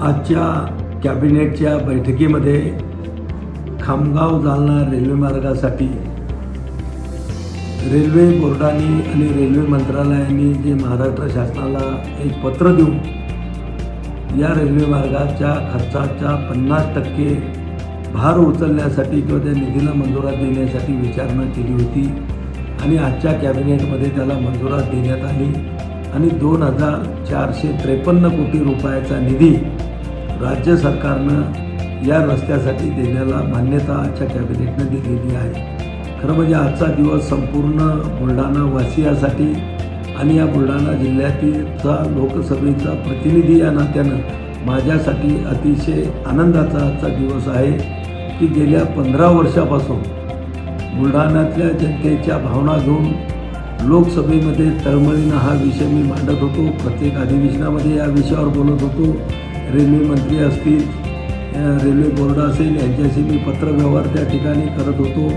आजच्या कॅबिनेटच्या बैठकीमध्ये खामगाव जालना रेल्वे मार्गासाठी रेल्वे बोर्डाने आणि रेल्वे मंत्रालयाने जे महाराष्ट्र शासनाला एक पत्र देऊन या रेल्वे मार्गाच्या खर्चाच्या पन्नास टक्के भार उचलण्यासाठी किंवा त्या निधीला मंजुरात देण्यासाठी विचारणा केली होती आणि आजच्या कॅबिनेटमध्ये त्याला मंजुरात देण्यात आली. आणि दोन हजार चारशे त्रेपन्न कोटी रुपयाचा निधी राज्य सरकारनं या रस्त्यासाठी देण्याला मान्यता आजच्या कॅबिनेटनं दिलेली आहे. खरं म्हणजे आजचा दिवस संपूर्ण बुलढाणा वासियासाठी आणि या बुलढाणा जिल्ह्यातीलचा लोकसभेचा प्रतिनिधी या नात्यानं माझ्यासाठी अतिशय आनंदाचा आजचा दिवस आहे की गेल्या पंधरा वर्षापासून बुलढाण्यातल्या जनतेच्या भावना घेऊन लोकसभेमध्ये तळमळीनं हा विषय मी मांडत होतो. प्रत्येक अधिवेशनामध्ये या विषयावर बोलत होतो. रेल्वे मंत्री असतील रेल्वे बोर्ड असेल यांच्याशी मी पत्रव्यवहार त्या ठिकाणी करत होतो.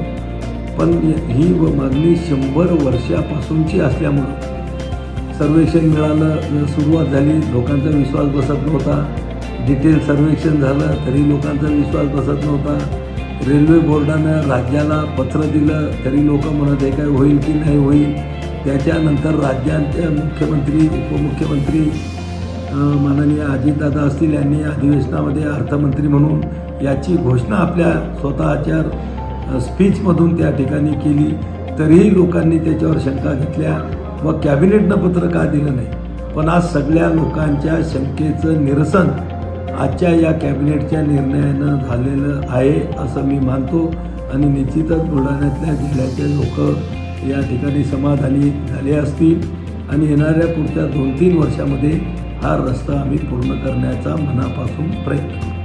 पण ही व मागणी शंभर वर्षापासूनची असल्यामुळं सर्वेक्षण मिळालं सुरुवात झाली लोकांचा विश्वास बसत नव्हता. डिटेल सर्वेक्षण झालं तरी लोकांचा विश्वास बसत नव्हता. रेल्वे बोर्डानं राज्याला पत्र दिलं तरी लोक म्हणत आहे काय होईल की नाही होईल. त्याच्यानंतर राज्यांच्या मुख्यमंत्री उपमुख्यमंत्री माननीय अजितदादा असतील यांनी अधिवेशनामध्ये अर्थमंत्री म्हणून याची घोषणा आपल्या स्वतःच्या स्पीचमधून त्या ठिकाणी केली. तरीही लोकांनी त्याच्यावर शंका घेतल्या व कॅबिनेटनं पत्र का दिलं नाही? पण आज सगळ्या लोकांच्या शंकेचं निरसन आजच्या या कॅबिनेटच्या निर्णयानं झालेलं आहे असं मी मानतो. आणि निश्चितच बुलढाण्यातल्या जिल्ह्याचे लोक या ठिकाणी समाधानी झाले असतील. आणि येणाऱ्या पुढच्या दोन तीन वर्षामध्ये हा रस्ता आम्ही पूर्ण करण्याचा मनापासून प्रयत्न करू